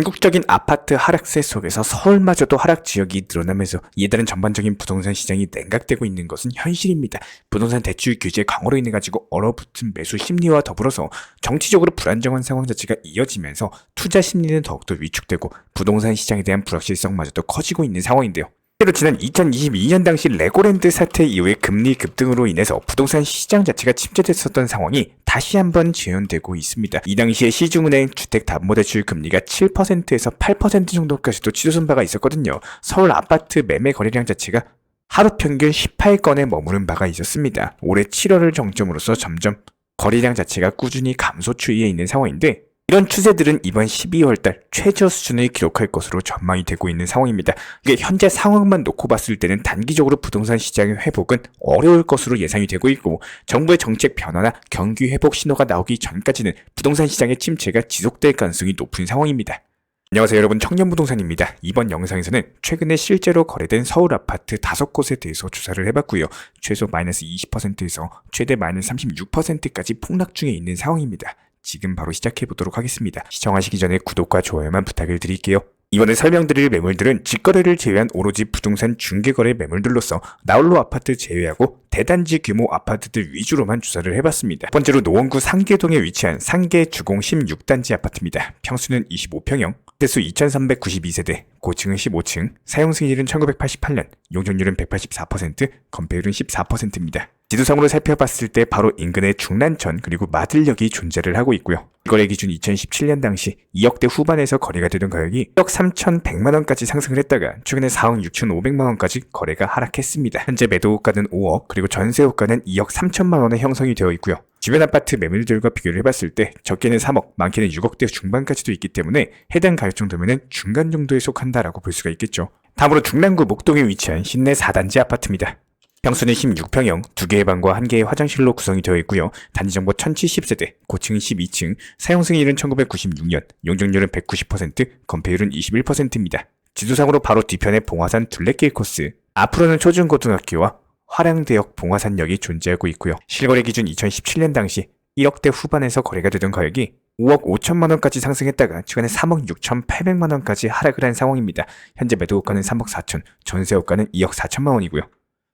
전국적인 아파트 하락세 속에서 서울마저도 하락 지역이 늘어나면서 이에 따른 전반적인 부동산 시장이 냉각되고 있는 것은 현실입니다. 부동산 대출 규제 강화로 인해 가지고 얼어붙은 매수 심리와 더불어서 정치적으로 불안정한 상황 자체가 이어지면서 투자 심리는 더욱더 위축되고 부동산 시장에 대한 불확실성마저도 커지고 있는 상황인데요. 실제로 지난 2022년 당시 레고랜드 사태 이후의 금리 급등으로 인해서 부동산 시장 자체가 침체됐었던 상황이 다시 한번 재현되고 있습니다. 이 당시에 시중은행 주택 담보대출 금리가 7%에서 8% 정도까지도 치솟은 바가 있었거든요. 서울 아파트 매매 거래량 자체가 하루 평균 18건에 머무른 바가 있었습니다. 올해 7월을 정점으로서 점점 거래량 자체가 꾸준히 감소 추이에 있는 상황인데 이런 추세들은 이번 12월 달 최저 수준을 기록할 것으로 전망이 되고 있는 상황입니다. 이게 현재 상황만 놓고 봤을 때는 단기적으로 부동산 시장의 회복은 어려울 것으로 예상이 되고 있고 정부의 정책 변화나 경기 회복 신호가 나오기 전까지는 부동산 시장의 침체가 지속될 가능성이 높은 상황입니다. 안녕하세요 여러분 청년부동산입니다. 이번 영상에서는 최근에 실제로 거래된 서울 아파트 5곳에 대해서 조사를 해봤고요. 최소 마이너스 20%에서 최대 마이너스 36%까지 폭락 중에 있는 상황입니다. 지금 바로 시작해 보도록 하겠습니다. 시청하시기 전에 구독과 좋아요만 부탁을 드릴게요. 이번에 설명드릴 매물들은 직거래를 제외한 오로지 부동산 중개거래 매물들로서 나홀로 아파트 제외하고 대단지 규모 아파트들 위주로만 조사를 해봤습니다. 첫 번째로 노원구 상계동에 위치한 상계 주공 16단지 아파트입니다. 평수는 25평형, 대수 2392세대, 고층은 15층, 사용 승인일은 1988년, 용적률은 184%, 건폐율은 14%입니다. 지도상으로 살펴봤을 때 바로 인근의 중란천 그리고 마들역이 존재를 하고 있고요. 거래 기준 2017년 당시 2억대 후반에서 거래가 되던 가격이 1억 3,100만 원까지 상승을 했다가 최근에 4억 6,500만 원까지 거래가 하락했습니다. 현재 매도가는 5억 그리고 전세호가는 2억 3천만 원에 형성이 되어 있고요. 주변 아파트 매물들과 비교를 해봤을 때 적게는 3억, 많게는 6억대 중반까지도 있기 때문에 해당 가격 정도면 중간 정도에 속한다라고 볼 수가 있겠죠. 다음으로 중랑구 목동에 위치한 신내 4단지 아파트입니다. 평수는 16평형, 2개의 방과 1개의 화장실로 구성이 되어 있고요. 단지 정보 1070세대, 고층은 12층, 사용 승인일은 1996년, 용적률은 190%, 건폐율은 21%입니다. 지도상으로 바로 뒤편에 봉화산 둘레길 코스, 앞으로는 초중고등학교와 화량대역 봉화산역이 존재하고 있고요. 실거래 기준 2017년 당시 1억대 후반에서 거래가 되던 가격이 5억 5천만 원까지 상승했다가 최근에 3억 6천 8백만 원까지 하락을 한 상황입니다. 현재 매도가는 3억 4천, 전세호가는 2억 4천만 원이고요.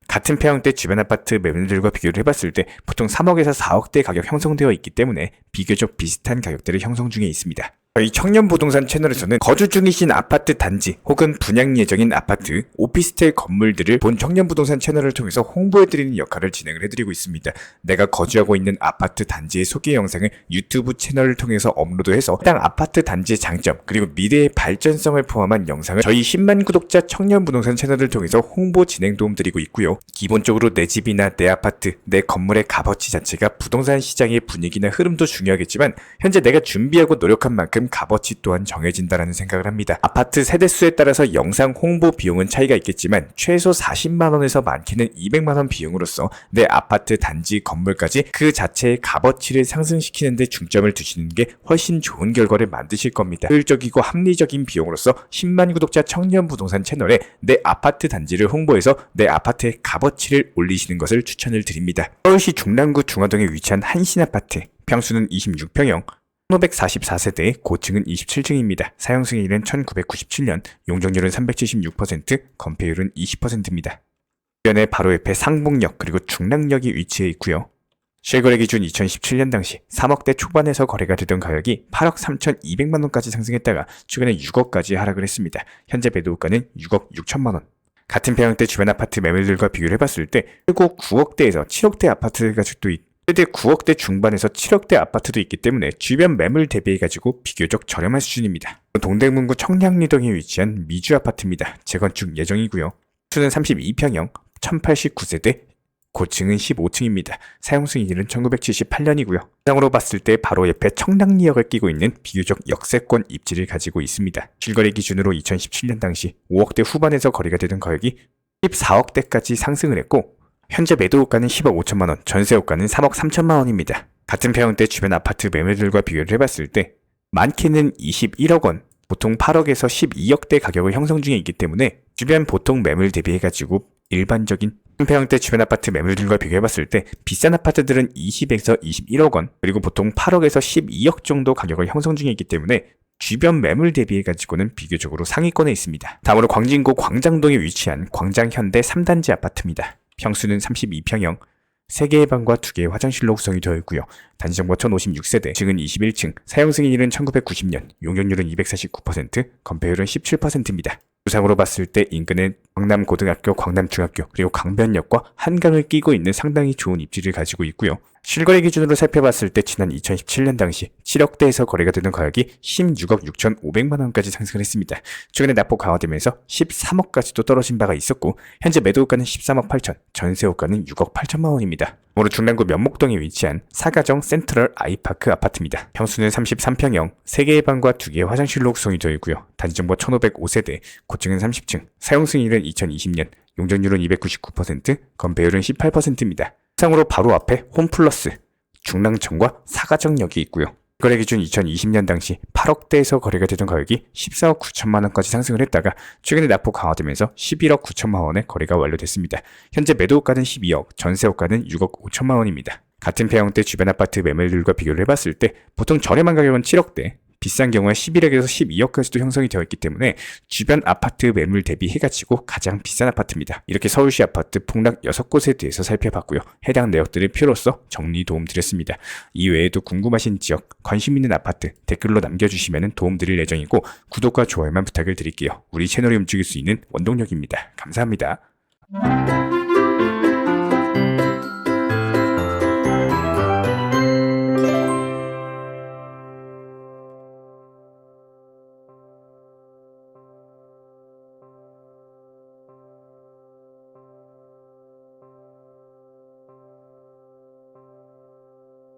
같은 평형대 주변 아파트 매물들과 비교를 해봤을 때 보통 3억에서 4억대 가격 형성되어 있기 때문에 비교적 비슷한 가격대를 형성 중에 있습니다. 저희 청년 부동산 채널에서는 거주 중이신 아파트 단지 혹은 분양 예정인 아파트, 오피스텔 건물들을 본 청년 부동산 채널을 통해서 홍보해드리는 역할을 진행을 해드리고 있습니다. 내가 거주하고 있는 아파트 단지의 소개 영상을 유튜브 채널을 통해서 업로드해서 해당 아파트 단지의 장점 그리고 미래의 발전성을 포함한 영상을 저희 10만 구독자 청년 부동산 채널을 통해서 홍보 진행 도움 드리고 있고요. 기본적으로 내 집이나 내 아파트, 내 건물의 값어치 자체가 부동산 시장의 분위기나 흐름도 중요하겠지만 현재 내가 준비하고 노력한 만큼 값어치 또한 정해진다라는 생각을 합니다. 아파트 세대수에 따라서 영상 홍보 비용은 차이가 있겠지만 최소 40만 원에서 많게는 200만 원 비용으로서 내 아파트 단지 건물까지 그 자체의 값어치를 상승시키는 데 중점을 두시는 게 훨씬 좋은 결과를 만드실 겁니다. 효율적이고 합리적인 비용으로서 10만 구독자 청년 부동산 채널에 내 아파트 단지를 홍보해서 내 아파트의 값어치를 올리시는 것을 추천을 드립니다. 서울시 중랑구 중화동에 위치한 한신 아파트 평수는 26평형 1544세대, 고층은 27층입니다. 사용 승인일은 1997년, 용적률은 376%, 건폐율은 20%입니다. 주변에 바로 옆에 상봉역 그리고 중랑역이 위치해 있고요. 실거래 기준 2017년 당시 3억대 초반에서 거래가 되던 가격이 8억 3,200만 원까지 상승했다가 최근에 6억까지 하락을 했습니다. 현재 매도가는 6억 6천만 원. 같은 평형대 주변 아파트 매물들과 비교를 해봤을 때 최고 9억대에서 7억대 아파트가 또 있, 최대 9억대 중반에서 7억대 아파트도 있기 때문에 주변 매물 대비해 가지고 비교적 저렴한 수준입니다. 동대문구 청량리동에 위치한 미주 아파트입니다. 재건축 예정이고요. 수는 32평형, 1089세대, 고층은 15층입니다. 사용 승인일은 1978년이고요. 상으로 봤을 때 바로 옆에 청량리역을 끼고 있는 비교적 역세권 입지를 가지고 있습니다. 실거래 기준으로 2017년 당시 5억대 후반에서 거래가 되던 가격이 14억대까지 상승을 했고 현재 매도가는 10억 5천만 원, 전세호가는 3억 3천만 원입니다. 같은 평형대 주변 아파트 매매들과 비교를 해봤을 때 많게는 21억 원, 보통 8억에서 12억대 가격을 형성 중에 있기 때문에 주변 보통 매물 대비해가지고 일반적인 평형대 주변 아파트 매물들과 비교해봤을 때 비싼 아파트들은 20에서 21억 원, 그리고 보통 8억에서 12억 정도 가격을 형성 중에 있기 때문에 주변 매물 대비해 가지고는 비교적으로 상위권에 있습니다. 다음으로 광진구 광장동에 위치한 광장현대 3단지 아파트입니다. 평수는 32평형, 3개의 방과 2개의 화장실로 구성이 되어 있고요. 단지 정보 1056세대, 층은 21층, 사용 승인일은 1990년, 용적률은 249%, 건폐율은 17%입니다. 부상으로 봤을 때 인근은 광남고등학교, 광남중학교, 그리고 강변역과 한강을 끼고 있는 상당히 좋은 입지를 가지고 있고요. 실거래 기준으로 살펴봤을 때 지난 2017년 당시 7억대에서 거래가 되는 가격이 16억 6,500만 원까지 상승을 했습니다. 최근에 납부 강화되면서 13억까지도 떨어진 바가 있었고 현재 매도가는 13억 8천, 전세호가는 6억 8천만 원입니다. 오늘 중랑구 면목동에 위치한 사가정 센트럴 아이파크 아파트입니다. 평수는 33평형, 3개의 방과 2개의 화장실로 구성이 되어 있고요. 단지정보 1505세대, 고층은 30층, 사용 승인은 2020년, 용적률은 299%, 건폐율은 18%입니다. 상으로 바로 앞에 홈플러스, 중랑천과 사가정역이 있고요. 거래 기준 2020년 당시 8억대에서 거래가 되던 가격이 14억 9천만 원까지 상승을 했다가 최근에 납부 강화되면서 11억 9천만 원에 거래가 완료됐습니다. 현재 매도가는 12억, 전세호가는 6억 5천만 원입니다. 같은 평형대 주변 아파트 매물들과 비교를 해봤을 때 보통 저렴한 가격은 7억대, 비싼 경우에 11억에서 12억까지도 형성이 되어 있기 때문에 주변 아파트 매물 대비 해가지고 가장 비싼 아파트입니다. 이렇게 서울시 아파트 폭락 6곳에 대해서 살펴봤고요. 해당 내역들을 표로써 정리 도움 드렸습니다. 이외에도 궁금하신 지역, 관심 있는 아파트 댓글로 남겨주시면 도움 드릴 예정이고 구독과 좋아요만 부탁을 드릴게요. 우리 채널이 움직일 수 있는 원동력입니다. 감사합니다.